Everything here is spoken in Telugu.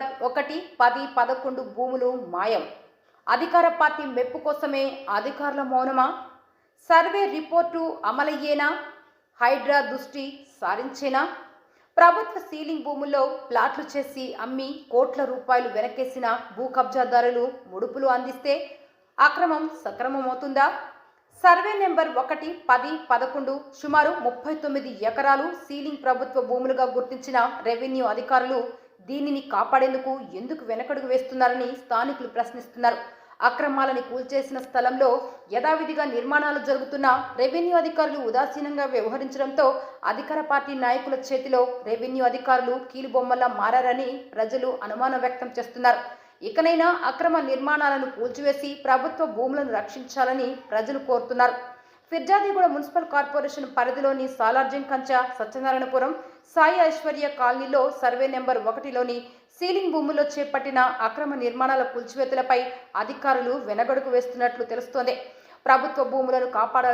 ఒకటి పది పదకొండు భూములు మాయం. అధికార పార్టీ మెప్పు కోసమే అధికారుల మౌనమా? సర్వే రిపోర్టు అమలయ్యేనా? హైడ్రా దృష్టి సారించేనా? ప్రభుత్వ సీలింగ్ భూముల్లో ప్లాట్లు చేసి అమ్మి కోట్ల రూపాయలు వెనకేసిన భూ కబ్జాదారులు ముడుపులు అందిస్తే అక్రమం సక్రమమవుతుందా? సర్వే నెంబర్ ఒకటి పది పదకొండు సుమారు ముప్పై తొమ్మిది ఎకరాలు సీలింగ్ ప్రభుత్వ భూములుగా గుర్తించిన రెవెన్యూ అధికారులు దీనిని కాపాడేందుకు ఎందుకు వెనకడుగు వేస్తున్నారని స్థానికులు ప్రశ్నిస్తున్నారు. అక్రమాలని కూల్చేసిన స్థలంలో యథావిధిగా నిర్మాణాలు జరుగుతున్న రెవెన్యూ అధికారులు ఉదాసీనంగా వ్యవహరించడంతో అధికార పార్టీ నాయకుల చేతిలో రెవెన్యూ అధికారులు కీలుబొమ్మలా మారారని ప్రజలు అనుమానం వ్యక్తం చేస్తున్నారు. ఇకనైనా అక్రమ నిర్మాణాలను కూల్చివేసి ప్రభుత్వ భూములను రక్షించాలని ప్రజలు కోరుతున్నారు. ఫిర్జాదిగూడ మున్సిపల్ కార్పొరేషన్ పరిధిలోని సాలార్జంగ్ కంచ సత్యనారాయణపురం సాయి ఐశ్వర్య కాలనీలో సర్వే నెంబర్ ఒకటిలోని సీలింగ్ భూముల్లో చేపట్టిన అక్రమ నిర్మాణాల కూల్చివేతలపై అధికారులు వెనగడుగు వేస్తున్నట్లు తెలుస్తోంది. ప్రభుత్వ భూములను కాపాడాల్సిన